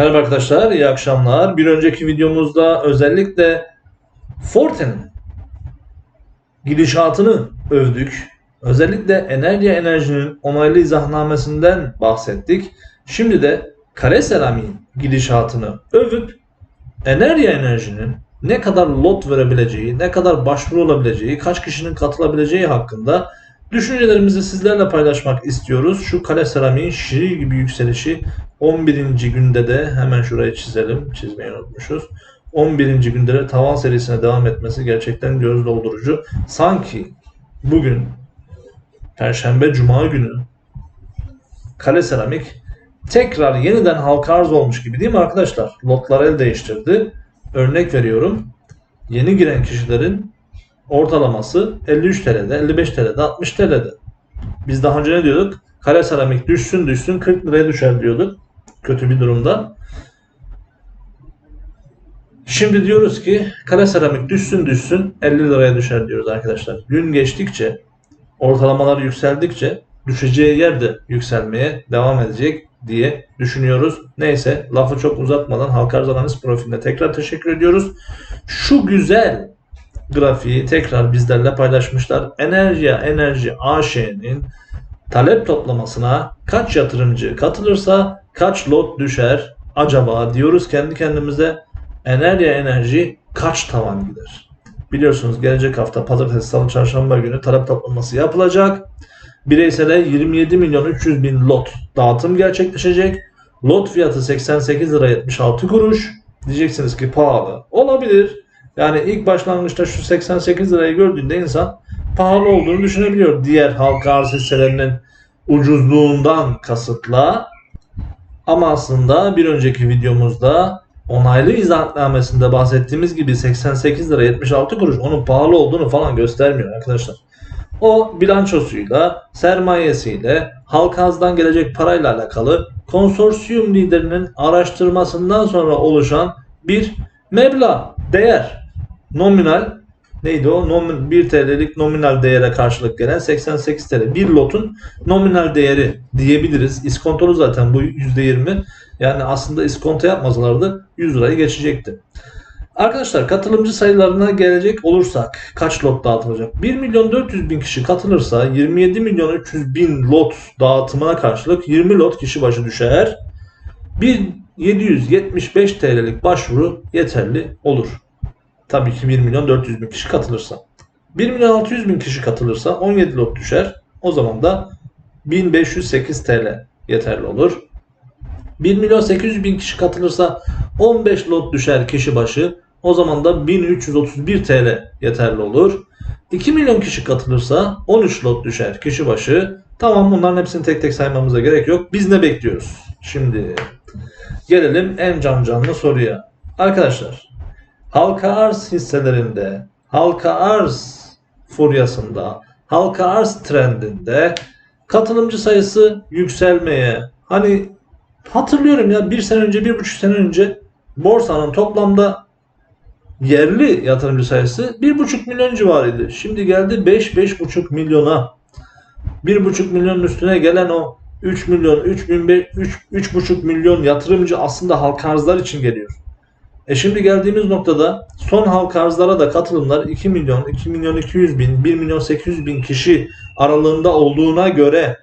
Merhaba arkadaşlar, iyi akşamlar. Bir önceki videomuzda özellikle Forte'nin gidişatını övdük. Özellikle Enerji Enerji'nin onaylı izahnamesinden bahsettik. Şimdi de Kare Seramik'in gidişatını övüp Enerji Enerji'nin ne kadar lot verebileceği, ne kadar başvuru olabileceği, kaç kişinin katılabileceği hakkında düşüncelerimizi sizlerle paylaşmak istiyoruz. Şu Kare Seramik'in şiir gibi yükselişi 11. günde de hemen şuraya çizelim. Çizmeyi unutmuşuz. 11. günde de tavan serisine devam etmesi gerçekten göz doldurucu. Sanki bugün Perşembe Cuma günü Kale Seramik tekrar yeniden halka arz olmuş gibi değil mi arkadaşlar? Lotlar el değiştirdi. Örnek veriyorum. Yeni giren kişilerin ortalaması 53 TL'de, 55 TL'de, 60 TL'de. Biz daha önce ne diyorduk? Kare seramik düşsün düşsün 40 liraya düşer diyorduk. Kötü bir durumda. Şimdi diyoruz ki kare seramik düşsün düşsün 50 liraya düşer diyoruz arkadaşlar. Gün geçtikçe ortalamalar yükseldikçe düşeceği yerde yükselmeye devam edecek diye düşünüyoruz. Neyse lafı çok uzatmadan Halka Arz Analiz profiline tekrar teşekkür ediyoruz. Şu güzel grafiği tekrar bizlerle paylaşmışlar. Enerjiya Enerji AŞ'nin talep toplamasına kaç yatırımcı katılırsa kaç lot düşer acaba diyoruz kendi kendimize. Enerjiya Enerji kaç tavan gider? Biliyorsunuz gelecek hafta pazartesi, salı, çarşamba günü talep toplaması yapılacak. Bireysele 27 milyon 300 bin lot dağıtım gerçekleşecek. Lot fiyatı 88 lira 76 kuruş. Diyeceksiniz ki pahalı. Olabilir. Yani ilk başlangıçta şu 88 lirayı gördüğünde insan pahalı olduğunu düşünebiliyor. Diğer halka arz hisselerinin ucuzluğundan kasıtla. Ama aslında bir önceki videomuzda onaylı izahnamesinde bahsettiğimiz gibi 88 lira 76 kuruş onun pahalı olduğunu falan göstermiyor arkadaşlar. O bilançosuyla, sermayesiyle, halka arzdan gelecek parayla alakalı konsorsiyum liderinin araştırmasından sonra oluşan bir meblağ, değer. Nominal neydi o? Nomin, 1 TL'lik nominal değere karşılık gelen 88 TL. Bir lotun nominal değeri diyebiliriz. İskontolu zaten bu %20. Yani aslında iskonto yapmasalardı 100 lirayı geçecekti. Arkadaşlar katılımcı sayılarına gelecek olursak kaç lot dağıtılacak? 1 milyon 400 bin kişi katılırsa 27 milyon 300 bin lot dağıtımına karşılık 20 lot kişi başı düşer. 1775 TL'lik başvuru yeterli olur. Tabii ki 1 milyon 400 bin kişi katılırsa. 1 milyon 600 bin kişi katılırsa 17 lot düşer. O zaman da 1508 TL yeterli olur. 1 milyon 800 bin kişi katılırsa 15 lot düşer kişi başı. O zaman da 1331 TL yeterli olur. 2 milyon kişi katılırsa 13 lot düşer kişi başı. Tamam bunların hepsini tek tek saymamıza gerek yok. Biz ne bekliyoruz? Şimdi gelelim en can canlı soruya. Arkadaşlar halka arz hisselerinde, halka arz furyasında, halka arz trendinde katılımcı sayısı yükselmeye. Hani hatırlıyorum ya bir sene önce, bir buçuk sene önce borsanın toplamda yerli yatırımcı sayısı 1,5 milyon civarıydı. Şimdi geldi 5-5,5 milyona. 1,5 milyonun üstüne gelen o 3 milyon, 3 bin, 3, 3,5 milyon yatırımcı aslında halka arzlar için geliyor. E şimdi geldiğimiz noktada son halka arzlara da katılımlar 2 milyon, 2 milyon 200 bin, 1 milyon 800 bin kişi aralığında olduğuna göre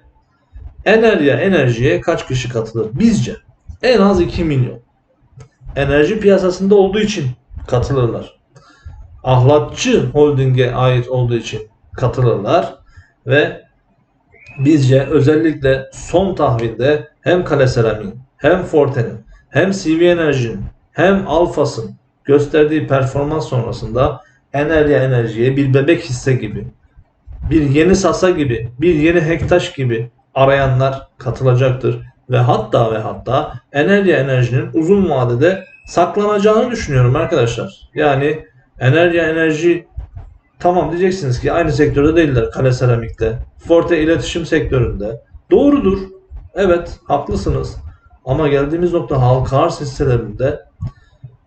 Enerjiye enerjiye kaç kişi katılır? Bizce en az 2 milyon. Enerji piyasasında olduğu için katılırlar. Ahlatçı holdinge ait olduğu için katılırlar ve bizce özellikle son tahvilde hem Kale Seramik'in hem Forte'nin hem CV Enerji'nin hem Alfas'ın gösterdiği performans sonrasında Enerjiye enerjiye bir bebek hisse gibi bir yeni Sasa gibi bir yeni Hektaş gibi arayanlar katılacaktır. Ve hatta ve hatta enerji enerjinin uzun vadede saklanacağını düşünüyorum arkadaşlar. Yani enerji enerji tamam diyeceksiniz ki aynı sektörde değiller Kale Seramik'te. Forte iletişim sektöründe. Doğrudur. Evet haklısınız. Ama geldiğimiz nokta halka arz hisselerinde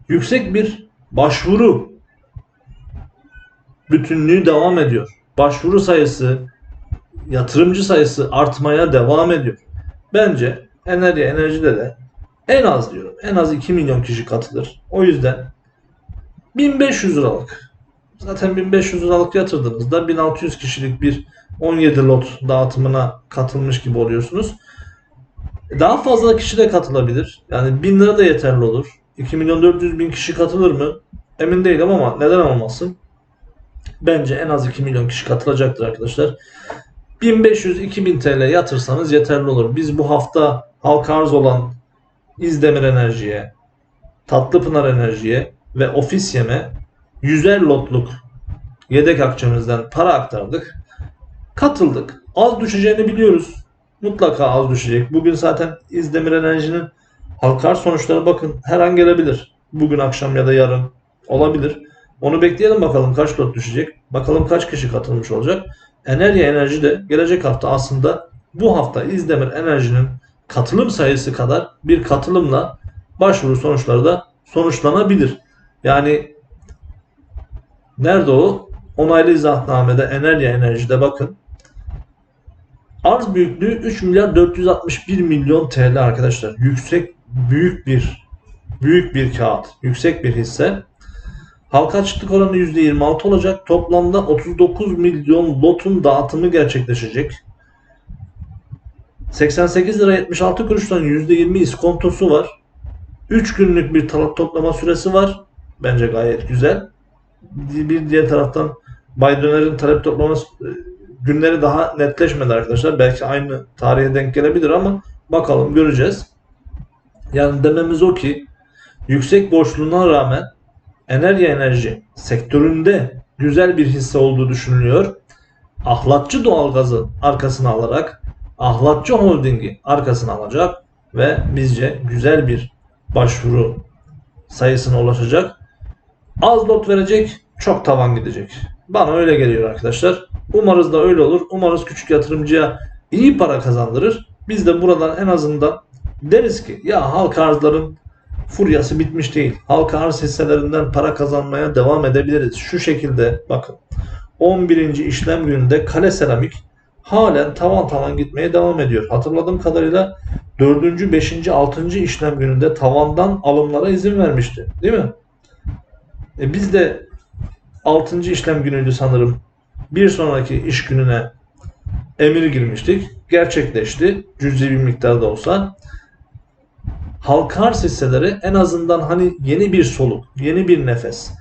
yüksek bir başvuru bütünlüğü devam ediyor. Başvuru sayısı, yatırımcı sayısı artmaya devam ediyor. Bence enerji enerjide de En az diyorum. En az 2 milyon kişi katılır. O yüzden 1500 liralık. Zaten 1500 liralık yatırdığınızda 1600 kişilik bir 17 lot dağıtımına katılmış gibi oluyorsunuz. Daha fazla kişi de katılabilir. Yani 1000 lira da yeterli olur. 2 milyon 400 bin kişi katılır mı? Emin değilim ama neden olmasın? Bence en az 2 milyon kişi katılacaktır arkadaşlar. 1500-2000 TL yatırsanız yeterli olur. Biz bu hafta halka arz olan İzdemir Enerji'ye, Tatlıpınar Enerji'ye ve Ofis Yem'e 100'er lotluk yedek akçemizden para aktardık. Katıldık. Az düşeceğini biliyoruz. Mutlaka az düşecek. Bugün zaten İzdemir Enerji'nin halka arz sonuçları bakın her an gelebilir. Bugün akşam ya da yarın olabilir. Onu bekleyelim bakalım kaç lot düşecek. Bakalım kaç kişi katılmış olacak. Enerji Enerji de gelecek hafta aslında bu hafta İzdemir Enerji'nin katılım sayısı kadar bir katılımla başvuru sonuçları da sonuçlanabilir. Yani nerede o? Onaylı izahnamede Enerji Enerji'de bakın. Arz büyüklüğü 3 milyar 461 milyon TL arkadaşlar. Yüksek büyük bir büyük bir kağıt, yüksek bir hisse. Halka açıklık oranı %26 olacak. Toplamda 39 milyon lotun dağıtımı gerçekleşecek. 88 lira 76 kuruştan %20 iskontosu var. 3 günlük bir talep toplama süresi var. Bence gayet güzel. Bir diğer taraftan Bay Döner'in talep toplama günleri daha netleşmedi arkadaşlar. Belki aynı tarihe denk gelebilir ama bakalım göreceğiz. Yani dememiz o ki yüksek borçluluğuna rağmen enerji enerji sektöründe güzel bir hisse olduğu düşünülüyor. Ahlatçı doğalgazı arkasına alarak Ahlatçı Holding'i arkasına alacak ve bizce güzel bir başvuru sayısına ulaşacak. Az lot verecek, çok tavan gidecek. Bana öyle geliyor arkadaşlar. Umarız da öyle olur. Umarız küçük yatırımcıya iyi para kazandırır. Biz de buradan en azından deriz ki ya halka arzların furyası bitmiş değil. Halka arz hisselerinden para kazanmaya devam edebiliriz. Şu şekilde bakın. 11. işlem gününde Kale Seramik halen tavan tavan gitmeye devam ediyor. Hatırladığım kadarıyla 4. 5. 6. işlem gününde tavandan alımlara izin vermişti. Değil mi? E biz de 6. işlem günüydü sanırım. Bir sonraki iş gününe emir girmiştik. Gerçekleşti. Cüzi bir miktarda olsa. Halka arz hisseleri en azından hani yeni bir soluk, yeni bir nefes.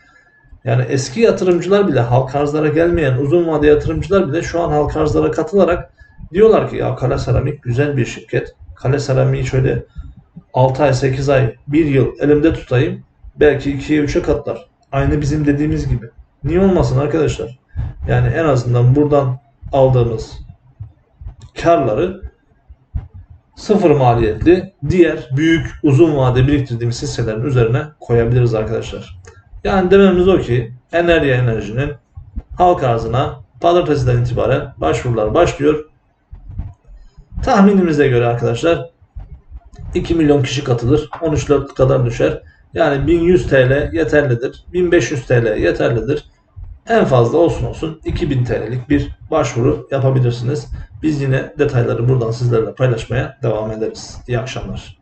Yani eski yatırımcılar bile halka arzlara gelmeyen uzun vade yatırımcılar bile şu an halka arzlara katılarak diyorlar ki ya Kale Seramik güzel bir şirket. Kale Seramik'i şöyle 6 ay, 8 ay, 1 yıl elimde tutayım. Belki 2'ye 3'e katlar. Aynı bizim dediğimiz gibi. Niye olmasın arkadaşlar? Yani en azından buradan aldığımız karları sıfır maliyetli diğer büyük uzun vade biriktirdiğimiz hisselerin üzerine koyabiliriz arkadaşlar. Yani dememiz o ki Enerji Enerji'nin halk arzına pazartesiden itibaren başvurular başlıyor. Tahminimize göre arkadaşlar 2 milyon kişi katılır. 13 lot kadar düşer. Yani 1100 TL yeterlidir. 1500 TL yeterlidir. En fazla olsun olsun 2000 TL'lik bir başvuru yapabilirsiniz. Biz yine detayları buradan sizlerle paylaşmaya devam ederiz. İyi akşamlar.